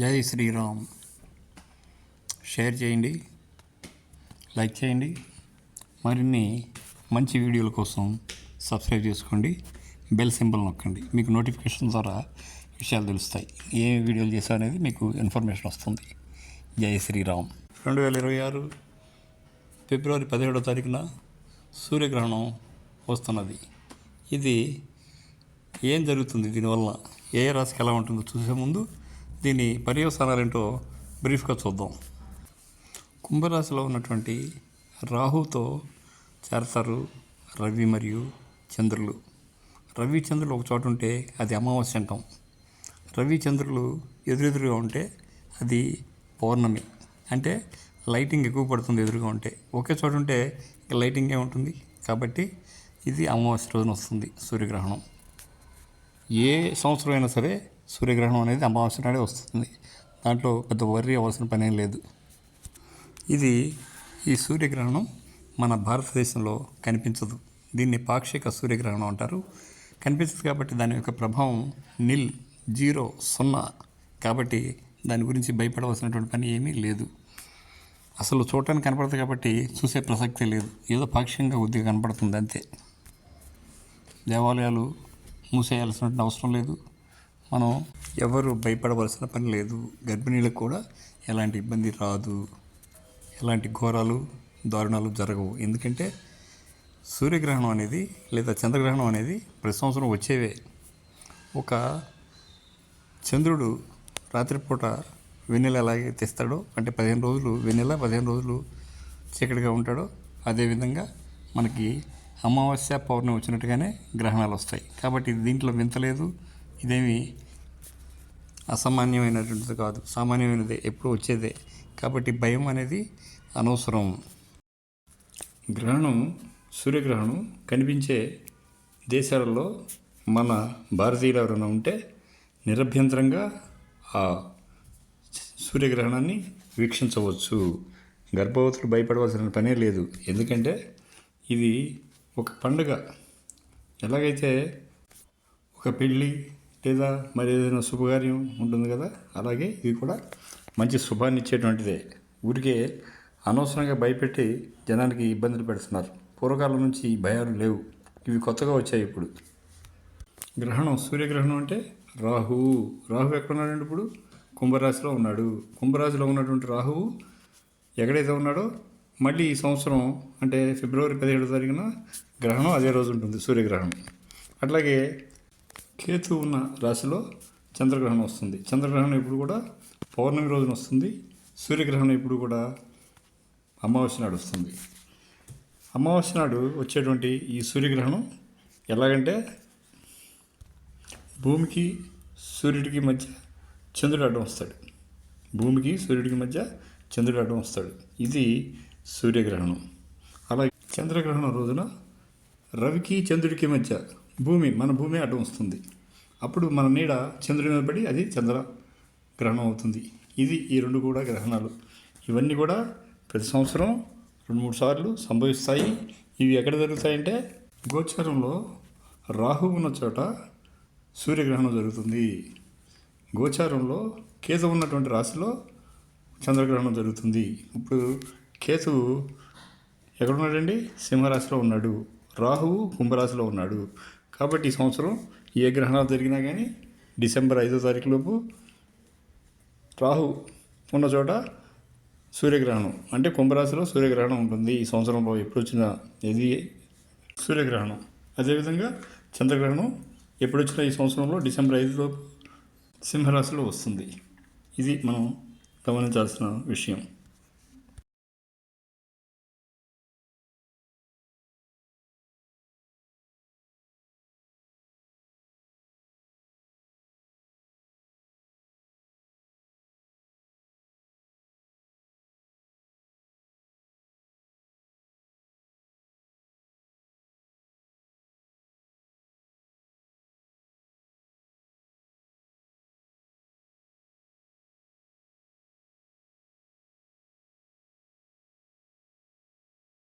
జై శ్రీరామ్. షేర్ చేయండి లైక్ చేయండి. మరిన్ని మంచి వీడియోల కోసం సబ్స్క్రైబ్ చేసుకోండి బెల్ సింబల్ నొక్కండి. మీకు నోటిఫికేషన్ ద్వారా విషయాలు తెలుస్తాయి. ఏ వీడియోలు చేసా అనేది మీకు ఇన్ఫర్మేషన్ వస్తుంది. జై శ్రీరామ్. రెండు వేల ఇరవై ఆరు ఫిబ్రవరి పదిహేడో తారీఖున సూర్యగ్రహణం వస్తున్నది. ఇది ఏం జరుగుతుంది? దీనివల్ల ఏ ఏ రాశికి ఎలా ఉంటుందో చూసే ముందు దీని పర్యవసానాలేంటో బ్రీఫ్గా చూద్దాం. కుంభరాశిలో ఉన్నటువంటి రాహుతో చేరతారు రవి మరియు చంద్రులు. రవి చంద్రులు ఒక చోట ఉంటే అది అమావాస్య అంటాం. రవి చంద్రులు ఎదురెదురుగా ఉంటే అది పౌర్ణమి. అంటే లైటింగ్ ఎక్కువ పడుతుంది ఎదురుగా ఉంటే. ఒకే చోట ఉంటే ఇంకా లైటింగ్ ఏముంటుంది కాబట్టి ఇది అమావాస్య రోజున వస్తుంది సూర్యగ్రహణం. ఏ సంవత్సరం అయినా సరే సూర్యగ్రహణం అనేది అమావాస్య నాడే వస్తుంది. దాంట్లో పెద్ద వర్రీ అవ్వాల్సిన పని ఏం లేదు. ఇది ఈ సూర్యగ్రహణం మన భారతదేశంలో కనిపించదు. దీన్ని పాక్షిక సూర్యగ్రహణం అంటారు. కనిపించదు కాబట్టి దాని యొక్క ప్రభావం నిల్ జీరో సున్నా కాబట్టి దాని గురించి భయపడవలసినటువంటి పని ఏమీ లేదు. అసలు చూడటానికి కనపడదు కాబట్టి చూసే ప్రసక్తే లేదు. ఏదో పాక్షికంగా కొద్దిగా కనపడుతుంది అంతే. దేవాలయాలు మూసేయాల్సినటువంటి అవసరం లేదు. మనం ఎవరు భయపడవలసిన పని లేదు. గర్భిణీలకు కూడా ఎలాంటి ఇబ్బంది రాదు. ఎలాంటి ఘోరాలు దారుణాలు జరగవు. ఎందుకంటే సూర్యగ్రహణం అనేది లేదా చంద్రగ్రహణం అనేది ప్రతి సంవత్సరం వచ్చేవే. ఒక చంద్రుడు రాత్రిపూట వెన్నెల ఎలాగే తెస్తాడో అంటే పదిహేను రోజులు వెన్నెల పదిహేను రోజులు చీకటిగా ఉంటాడో అదేవిధంగా మనకి అమావాస్య పౌర్ణమి వచ్చినట్టుగానే గ్రహణాలు వస్తాయి. కాబట్టి దీంట్లో వింతలేదు ఇదేమి అసామాన్యమైనటువంటిది కాదు. సామాన్యమైనదే ఎప్పుడు వచ్చేదే. కాబట్టి భయం అనేది అనవసరం. గ్రహణం సూర్యగ్రహణం కనిపించే దేశాలలో మన భారతీయులు ఎవరైనా ఉంటే నిరభ్యంతరంగా ఆ సూర్యగ్రహణాన్ని వీక్షించవచ్చు. గర్భవతులు భయపడవలసిన పనే లేదు. ఎందుకంటే ఇది ఒక పండుగ. ఎలాగైతే ఒక పెళ్ళి లేదా మరి ఏదైనా శుభకార్యం ఉంటుంది కదా? అలాగే ఇది కూడా మంచి శుభాన్ని ఇచ్చేటువంటిదే. ఊరికే అనవసరంగా భయపెట్టి జనానికి ఇబ్బందులు పెడుతున్నారు. పూర్వకాలం నుంచి ఈ భయాలు లేవు. ఇవి కొత్తగా వచ్చాయి ఇప్పుడు. గ్రహణం సూర్యగ్రహణం అంటే రాహు. రాహు ఎక్కడ ఇప్పుడు? కుంభరాశిలో ఉన్నాడు. కుంభరాశిలో ఉన్నటువంటి రాహువు ఎక్కడైతే ఉన్నాడో మళ్ళీ ఈ సంవత్సరం అంటే ఫిబ్రవరి పదిహేడో తారీఖున గ్రహణం అదే రోజు ఉంటుంది సూర్యగ్రహణం. అట్లాగే కేతు ఉన్న రాశిలో చంద్రగ్రహణం వస్తుంది. చంద్రగ్రహణం ఇప్పుడు కూడా పౌర్ణమి రోజున వస్తుంది. సూర్యగ్రహణం ఇప్పుడు కూడా అమావాస్య నాడు వస్తుంది. అమావాస్య నాడు వచ్చేటువంటి ఈ సూర్యగ్రహణం ఎలాగంటే భూమికి సూర్యుడికి మధ్య చంద్రుడు అడ్డం వస్తాడు. భూమికి సూర్యుడికి మధ్య చంద్రుడు అడ్డం వస్తాడు. ఇది సూర్యగ్రహణం. అలాగే చంద్రగ్రహణం రోజున రవికి చంద్రుడికి మధ్య భూమి మన భూమి అడ్డం వస్తుంది. అప్పుడు మన నీడ చంద్రుడి మీద పడి అది చంద్ర గ్రహణం అవుతుంది. ఇది ఈ రెండు కూడా గ్రహణాలు. ఇవన్నీ కూడా ప్రతి సంవత్సరం రెండు మూడు సార్లు సంభవిస్తాయి. ఇవి ఎక్కడ జరుగుతాయంటే గోచారంలో రాహు ఉన్న చోట సూర్యగ్రహణం జరుగుతుంది. గోచారంలో కేతు ఉన్నటువంటి రాశిలో చంద్రగ్రహణం జరుగుతుంది. ఇప్పుడు కేతువు ఎక్కడున్నాడండి? సింహరాశిలో ఉన్నాడు. రాహువు కుంభరాశిలో ఉన్నాడు. కాబట్టి ఈ సంవత్సరం ఏ గ్రహణాలు జరిగినా కానీ డిసెంబర్ ఐదో తారీఖు లోపు రాహు ఉన్న చోట సూర్యగ్రహణం అంటే కుంభరాశిలో సూర్యగ్రహణం ఉంటుంది. ఈ సంవత్సరంలో ఎప్పుడు వచ్చిన ఇది సూర్యగ్రహణం. అదేవిధంగా చంద్రగ్రహణం ఎప్పుడు వచ్చినా ఈ సంవత్సరంలో డిసెంబర్ ఐదులోపు సింహరాశిలో వస్తుంది. ఇది మనం గమనించాల్సిన విషయం.